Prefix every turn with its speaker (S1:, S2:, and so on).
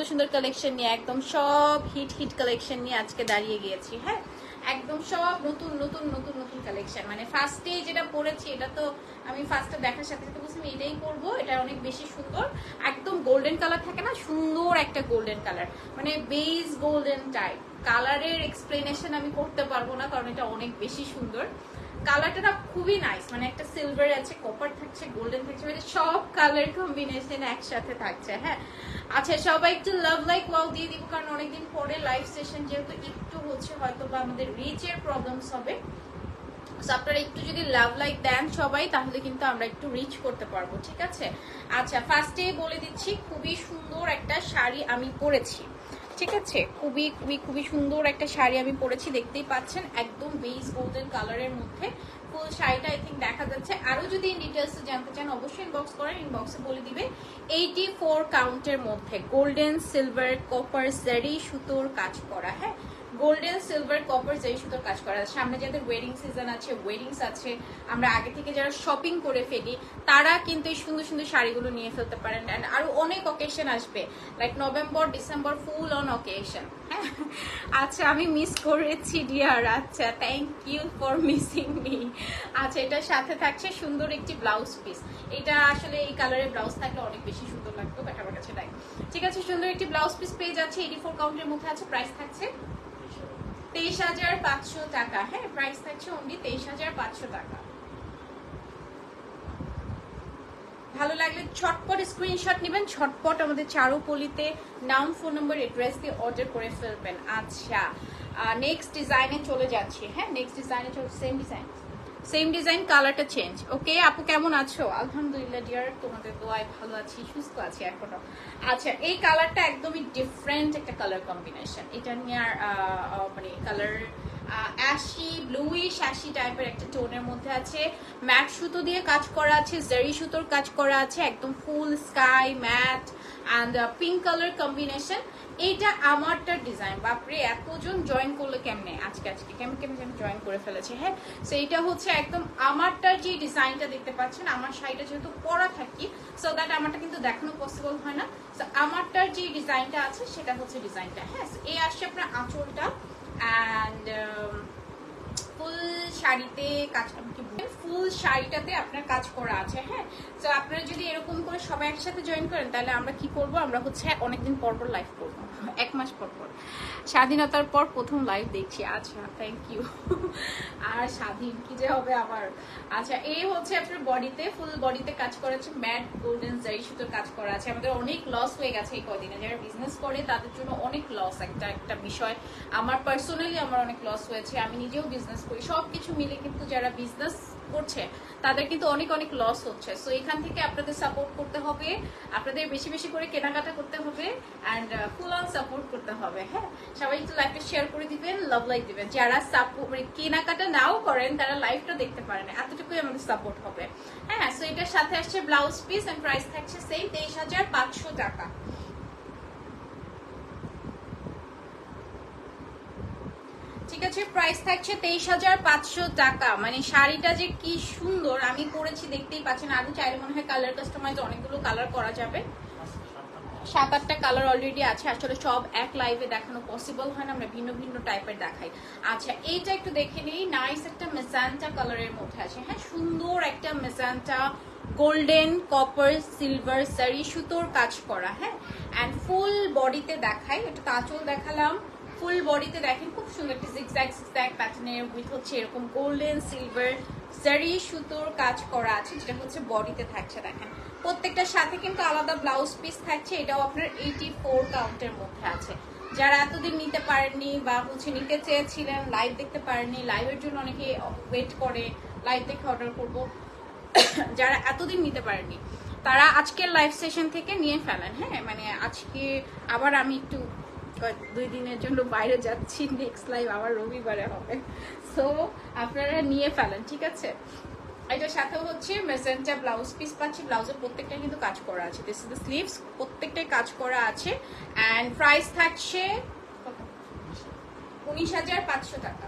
S1: সুন্দর সুন্দর কালেকশন নিয়ে, একদম সব হিট হিট কালেকশন নিয়ে আজকে দাঁড়িয়ে গিয়েছি হ্যাঁ? একদম সব নতুন নতুন নতুন নতুন কালেকশন মানে ফার্স্টে যেটা পরেছি এটা তো আমি ফার্স্টে দেখার সাথে সাথে বুঝছি আমি এটাই পরবো, এটা অনেক বেশি সুন্দর। একদম গোল্ডেন কালার থাকে না, সুন্দর একটা গোল্ডেন কালার মানে বেস গোল্ডেন টাইপ কালারের এক্সপ্লেনেশন আমি করতে পারব না, কারণ এটা অনেক বেশি সুন্দর। কালারটা না খুবই নাইস মানে একটা সিলভার আছে কপার থাকছে গোল্ডেন থাকছে মানে সব কালার কম্বিনেশন একসাথে থাকছে হ্যাঁ। আচ্ছা সবাই একটু লাভ লাইক ওয়াও দিয়ে দিব কারণ অনেকদিন পরে লাইভ সেশন যেহেতু একটু হচ্ছে হয়তো বা আমাদের রিচের প্রবলেমস হবে। আপনারা একটু যদি লাভ লাইক দেন সবাই, তাহলে কিন্তু আমরা একটু রিচ করতে পারব, ঠিক আছে? আচ্ছা ফার্স্টে বলে দিচ্ছি, খুবই সুন্দর একটা শাড়ি আমি পরেছি। ঠিক আছে? খুবই খুবই খুবই সুন্দর একটা শাড়ি আমি পরেছি, দেখতেই পাচ্ছেন, একদম বেস গোল্ডেন কালারের মধ্যে। ফুল শাড়িটা আই থিঙ্ক দেখা যাচ্ছে। আরও যদি ডিটেলস জানতে চান, অবশ্যই ইনবক্স করেন ইনবক্সে বলে দিবে। এইটি ফোর কাউন্টের মধ্যে গোল্ডেন সিলভার কপার জারি সুতোর কাজ করা হ্যাঁ? গোল্ডেন সিলভার কপার যেই সুতোর কাজ করা আছে সামনে যাদের ওয়েডিং সিজন আছে ওয়েডিংস আছে, আমরা আগে থেকে যারা শপিং করে ফেলি, তারা কিন্তু এই সুন্দর সুন্দর শাড়িগুলো নিয়ে ফেলতে পারেন। অ্যান্ড আরও অনেক অকেশন আসবে like November December full on occasion হ্যাঁ আচ্ছা আমি মিস করেছি ডিয়ার আচ্ছা thank you for missing me আচ্ছা এটার সাথে থাকছে সুন্দর একটি ব্লাউজ পিস এটা আসলে এই কালারের ব্লাউজ থাকলে অনেক বেশি সুন্দর লাগতো আমার কাছে ঠিক আছে, সুন্দর একটি ব্লাউজ পিস পেয়ে যাচ্ছে এইটি ফোর কাউন্টের মধ্যে আছে প্রাইস থাকছে। তেইশ হাজার পাঁচশো টাকা। হ্যাঁ প্রাইস থাকছে অনলি তেইশ হাজার পাঁচশো টাকা। ভালো লাগলে ছটপট স্ক্রিনশট নেবেন, ছটপট আমাদের চারুপলিতে নাম ফোন নম্বর এড্রেস দিয়ে অর্ডার করে ফেলবেন। আচ্ছা নেক্সট ডিজাইনে চলে যাচ্ছি। হ্যাঁ নেক্সট ডিজাইনে চলে সেম ডিজাইন সেম ডিজাইন কালারটা চেঞ্জ ওকে আপু কেমন আছো? আলহামদুলিল্লাহ ডিয়ার তোমাদের দোয়ায় ভালো আছি, সুস্থ আছি এখনও। আচ্ছা এই কালারটা একদমই ডিফারেন্ট একটা কালার কম্বিনেশন এটা নিয়ে আর মানে কালার অ্যাশি ব্লুইশ অ্যাশি টাইপের একটা টোনের মধ্যে আছে। ম্যাট সুতো দিয়ে কাজ করা আছে জারি সুতোর কাজ করা আছে, একদম full sky matte and pink colour combination এইটা আমারটার ডিজাইন বাপরে, এতজন জয়েন করল কেমনে? আজকে আজকে কেমন কেমন যেন জয়েন করে ফেলেছে হ্যাঁ? সো এইটা হচ্ছে একদম আমারটার যে ডিজাইনটা দেখতে পাচ্ছেন, আমার শাড়িটা যেহেতু পরা থাকি সো দ্যাট আমারটা কিন্তু দেখানো পসিবল হয় না। সো আমারটার যে ডিজাইনটা আছে, সেটা হচ্ছে ডিজাইনটা হ্যাঁ? এই আসছে আপনার আঁচলটা অ্যান্ড ফুল শাড়িতে কাজ ফুল শাড়িটাতে আপনার কাজ করা আছে হ্যাঁ? তো আপনারা যদি এরকম করে সবাই একসাথে জয়েন করেন, তাহলে আমরা কি করব? আমরা হচ্ছে অনেকদিন পর পর লাইভ করব। এক মাস পর পর। স্বাধীনতার পর প্রথম লাইভ দেখছি। আচ্ছা থ্যাংক ইউ আর স্বাধীন কি যে হবে আবার? আচ্ছা এই হচ্ছে আপনার বডিতে ফুল বডিতে কাজ করা আছে ম্যাট গোল্ডেন জারি সুতোর কাজ করা আছে। আমাদের অনেক লস হয়ে গেছে এই কদিনে যারা বিজনেস করে, তাদের জন্য অনেক লস একটা একটা বিষয়। আমার পার্সোনালি আমার অনেক লস হয়েছে। আমি নিজেও বিজনেস করি। সব কিছু মিলে কিন্তু যারা বিজনেস করছে, তাদের কিন্তু অনেক অনেক লস হচ্ছে। সো এখান থেকে আপনাদের সাপোর্ট করতে হবে, আপনাদের বেশি বেশি করে কেনাকাটা করতে হবে অ্যান্ড ফুল অন সাপোর্ট করতে হবে হ্যাঁ? সবাই একটু লাইফটা শেয়ার করে দিবেন লাভ লাইক দিবেন। যারা সাপোর্ট মানে কেনাকাটা নাও করেন, তারা লাইফটা দেখতে পারেন এতটুকুই আমাদের সাপোর্ট হবে। হ্যাঁ সো এটার সাথে আসছে ব্লাউজ পিস অ্যান্ড প্রাইস থাকছে সেই তেইশ হাজার পাঁচশো টাকা। ঠিক আছে প্রাইস থাকছে তেইশ হাজার পাঁচশো টাকা। মানে শাড়িটা যে কি সুন্দর, আমি পরেছি, দেখতেই পাচ্ছেন। আরও চাইলে মনে হয় কালার কাস্টমাইজ অনেকগুলো কালার করা যাবে। সাত আটটা কালার অলরেডি আছে আসলে সব এক লাইভে দেখানো পসিবল হয় না, আমরা ভিন্ন ভিন্ন টাইপের দেখাই। আচ্ছা এইটা একটু দেখে নিই নাইস একটা মেজান্টা কালারের মধ্যে আছে। হ্যাঁ সুন্দর একটা মেজান্টা গোল্ডেন কপার সিলভার সারি সুতোর কাজ করা হ্যাঁ। অ্যান্ড ফুল বডিতে দেখাই, একটু কাঁচল দেখালাম। ফুল বডিতে দেখেন, খুব সুন্দর একটা জিগজ্যাগ জিগজ্যাগ প্যাটার্নের উইথ হচ্ছে এরকম গোল্ডেন সিলভার জারি সুতোর কাজ করা আছে, যেটা হচ্ছে বডিতে থাকছে, দেখেন। প্রত্যেকটার সাথে কিন্তু আলাদা ব্লাউজ পিস থাকছে, এটাও আপনার এইটি ফোর কাউন্টের মধ্যে আছে। যারা এতদিন নিতে পারেননি বা হচ্ছে নিতে চেয়েছিলেন লাইভ দেখতে পারেননি লাইভের জন্য অনেকে ওয়েট করে লাইভ দেখে অর্ডার করব। যারা এতদিন নিতে পারেননি, তারা আজকের লাইভ সেশন থেকে নিয়ে ফেলেন হ্যাঁ? মানে আজকে আবার আমি একটু দুই দিনের জন্য বাইরে যাচ্ছি নেক্সট লাইভ আবার রবিবারে হবে। সো আপনারা নিয়ে ফেলেন ঠিক আছে? এটার সাথে হচ্ছে মেসেঞ্জা ব্লাউজ পিস পাচ্ছি ব্লাউজের প্রত্যেকটা কিন্তু কাজ করা আছে। দিস ইজ দ্য স্লিভস প্রত্যেকটাই কাজ করা আছে। অ্যান্ড প্রাইস থাকছে উনিশ হাজার পাঁচশো টাকা।